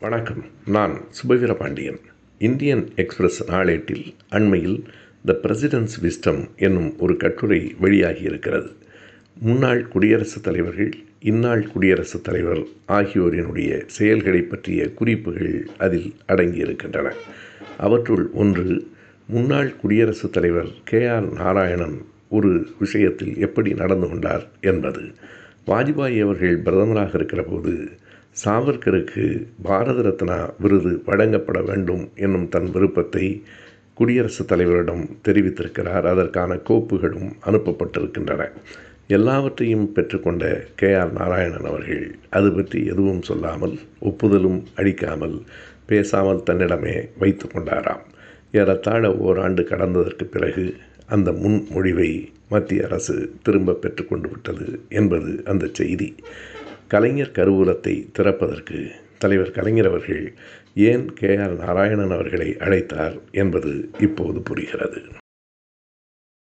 வணக்கம். நான் Subaveera Pandian Indian Express நாளேட்டில் அண்மையில் த பிரசிடென்ஸ் விஸ்டம் என்னும் ஒரு கட்டுரை வெளியாகி இருக்கிறது முன்னாள் குடியரசுத் தலைவர்கள் இந்நாள் குடியரசுத் தலைவர் ஆகியோரினுடைய செயல்களை பற்றிய குறிப்புகள் அதில் அடங்கியிருக்கின்றன. அவற்றுள் ஒன்று முன்னாள் குடியரசுத் தலைவர் கே ஆர் நாராயணன் ஒரு விஷயத்தில் எப்படி நடந்து கொண்டார் என்பது. வாஜ்பாய் அவர்கள் பிரதமராக இருக்கிற போது சாவர்கருக்கு பாரத ரத்னா விருது வழங்கப்பட வேண்டும் என்னும் தன் விருப்பத்தை குடியரசுத் தலைவரிடம் தெரிவித்திருக்கிறார். அதற்கான கோப்புகளும் அனுப்பப்பட்டிருக்கின்றன. எல்லாவற்றையும் பெற்றுக்கொண்ட கே ஆர் நாராயணன் அவர்கள் அது பற்றி எதுவும் சொல்லாமல் ஒப்புதலும் அளிக்காமல் பேசாமல் தன்னிடமே வைத்து கொண்டாராம். ஏறத்தாழ ஓராண்டு கடந்ததற்கு பிறகு அந்த முன்மொழிவை மத்திய அரசு திரும்ப பெற்றுக்கொண்டு விட்டது என்பது அந்த செய்தி. கலைஞர் கருவூலத்தை திறப்பதற்கு தலைவர் கலைஞர் அவர்கள் ஏன் கே ஆர் நாராயணன் அவர்களை அழைத்தார் என்பது இப்போது புரிகிறது.